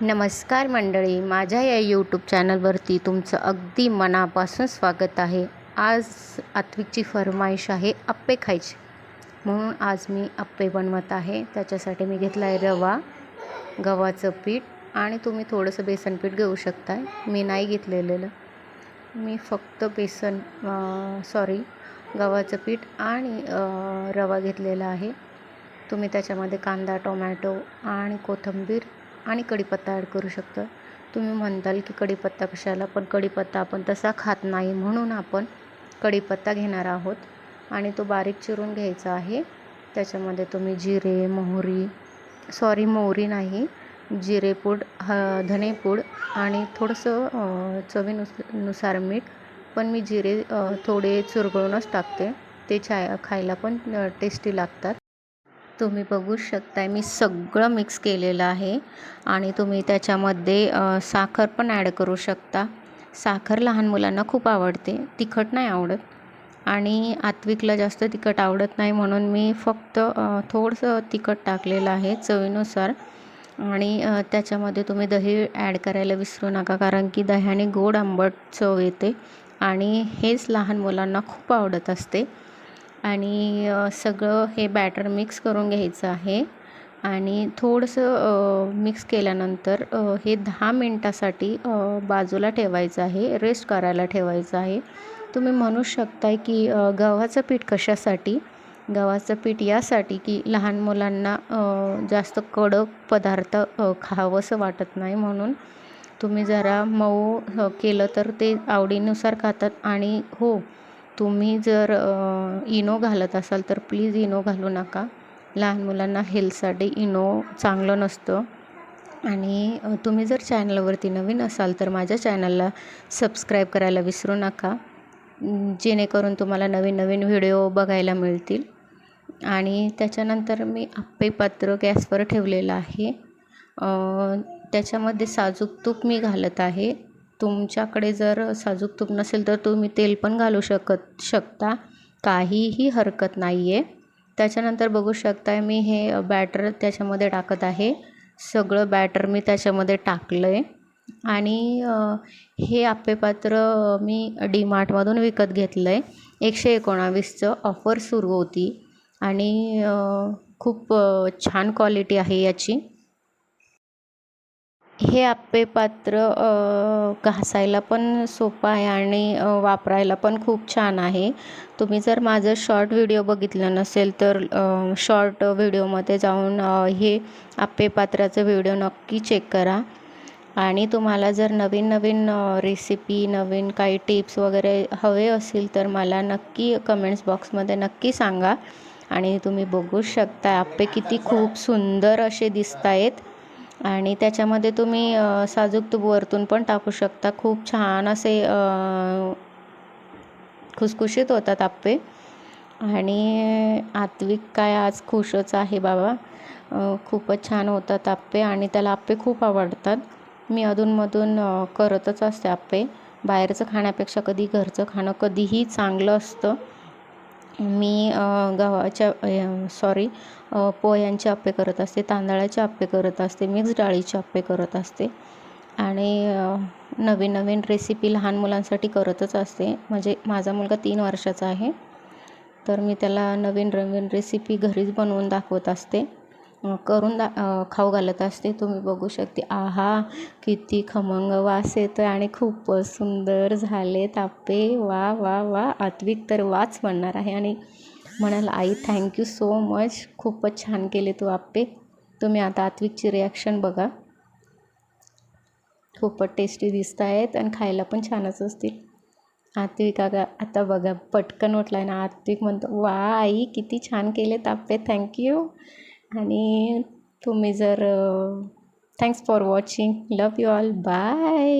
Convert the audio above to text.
नमस्कार मंडळी माझ्या या यूट्यूब चॅनलवरती तुमचं अगदी मनापासून स्वागत आहे. आज आत्विकची फरमाईश आहे अप्पे खायची. म्हणून आज मी अप्पे बनवत आहे. त्याच्यासाठी मी घेतला आहे रवा गव्हाचं पीठ आणि तुम्ही थोडंसं बेसन पीठ घेऊ शकताय. मी नाही घेतलेलं. मी फक्त बेसन सॉरी गव्हाचं पीठ आणि रवा घेतलेला आहे. तुम्ही त्याच्यामध्ये कांदा टोमॅटो आणि कोथिंबीर आणि कढीपत्ता ॲड करू शकतो. तुम्ही म्हणताल की कढीपत्ता कशाला? पण कढीपत्ता आपण तसा खात नाही म्हणून आपण कढीपत्ता घेणार आहोत. आणि तो बारीक चिरून घ्यायचा आहे. त्याच्यामध्ये तुम्ही जिरे मोहरी सॉरी मोहरी नाही जिरेपूड ह धनेपूड आणि थोडंसं अ, चवीनुसनुसार मीठ. पण मी जिरे थोडे चुरगळूनच टाकते. ते चाय खायला पण टेस्टी लागतात. तुम्ही बघू शकताय मी सगळं मिक्स केलेलं आहे. आणि तुम्ही त्याच्यामध्ये साखर पण ॲड करू शकता. साखर लहान मुलांना खूप आवडते तिखट नाही आवडत. आणि आत्विकला जास्त तिखट आवडत नाही म्हणून मी फक्त थोडंसं तिखट टाकलेलं आहे चवीनुसार. आणि त्याच्यामध्ये तुम्ही दही ॲड करायला विसरू नका कारण की दह्याने गोड आंबट चव येते. आणि हेच लहान मुलांना खूप आवडत असते. आणि सगळं हे बॅटर मिक्स करून घ्यायचं आहे. आणि थोडंसं मिक्स केल्यानंतर हे दहा मिनटासाठी बाजूला ठेवायचं आहे रेस्ट करायला ठेवायचं आहे. तुम्ही म्हणू शकताय की गव्हाचं पीठ कशासाठी? गव्हाचं पीठ यासाठी की लहान मुलांना जास्त कडक पदार्थ खावंसं वाटत नाही म्हणून? तुम्ही जरा मऊ केलं तर ते आवडीनुसार खातात आणि हो तुम्ही जर इनो घालत असाल तर प्लीज इनो घालू नका. लहान मुलांना हेल्थसाठी इनो चांगलं नसतं. आणि तुम्ही जर चॅनलवरती नवीन असाल तर माझ्या चॅनलला सबस्क्राईब करायला विसरू नका. जेणेकरून तुम्हाला नवीन नवीन व्हिडिओ बघायला मिळतील. आणि त्याच्यानंतर मी आप्पे पात्र गॅसवर ठेवलेलं आहे. त्याच्यामध्ये साजूक तूप मी घालत आहे. तुमच्याकडे जर साजूक तूप नसेल तर तुम्ही तेल पण घालू शकत शकता. काहीही हरकत नाही आहे त्याच्यानंतर बघू शकताय मी हे बॅटर त्याच्यामध्ये टाकत आहे. सगळं बॅटर मी त्याच्यामध्ये टाकलं आहे आणि हे आप्पेपात्र मी डी मार्टमधून विकत घेतलं आहे एकशे एकोणावीसचं ऑफर सुरू होती. आणि खूप छान क्वालिटी आहे याची. हे आप्पे पात्र घासायला पण सोपं आहे आणि वापरायला पण खूप छान आहे. तुम्ही जर माझं शॉर्ट व्हिडिओ बघितलं नसेल तर शॉर्ट व्हिडिओमध्ये जाऊन हे आप्पे पात्राचं व्हिडिओ नक्की चेक करा. आणि तुम्हाला जर नवीन नवीन रेसिपी नवीन काही टिप्स वगैरे हवे असतील तर मला नक्की कमेंट्स बॉक्समध्ये नक्की सांगा. आणि तुम्ही बघू शकता आप्पे किती खूप सुंदर असे दिसत आहेत आणि त्याच्यामध्ये तुम्ही साजूक तूप वरतून पण टाकू शकता. खूप छान असे खुसखुशीत होतात आप्पे. आणि आत्विक काय आज खुशच आहे बाबा. खूपच छान होतात आप्पे आणि त्याला आप्पे खूप आवडतात. मी अधूनमधून करतच असते आप्पे. बाहेरचं खाण्यापेक्षा कधी घरचं खाणं कधीही चांगलं असतं. मी गव्हाच्या सॉरी पोह्यांचे आप्पे करत असते तांदळाचे आप्पे करत असते मिक्स डाळीचे आप्पे करत असते. आणि नवीन नवीन रेसिपी लहान मुलांसाठी करतच असते. म्हणजे माझा मुलगा तीन वर्षाचा आहे. तर मी त्याला नवीन नवीन रेसिपी घरीच बनवून दाखवत असते. करून दा खाऊ घालत असते. तुम्ही बघू शकते. आहा किती खमंग वास येतो आणि खूपच सुंदर झाले तापे. वा वा वा. आत्विक तर वाच म्हणणार आहे. आणि म्हणाल आई थँक्यू सो मच खूपच छान केले तू आप्पे. तुम्ही आता आत्विकची रिॲक्शन बघा. खूपच टेस्टी दिसत आहेत आणि खायला पण छानच असतील. आत्विक आता आता बघा पटकन उठला ना. आत्विक म्हणतो वा आई किती छान केले तापे थँक्यू आणि तुम्ही जर thanks for watching love you all bye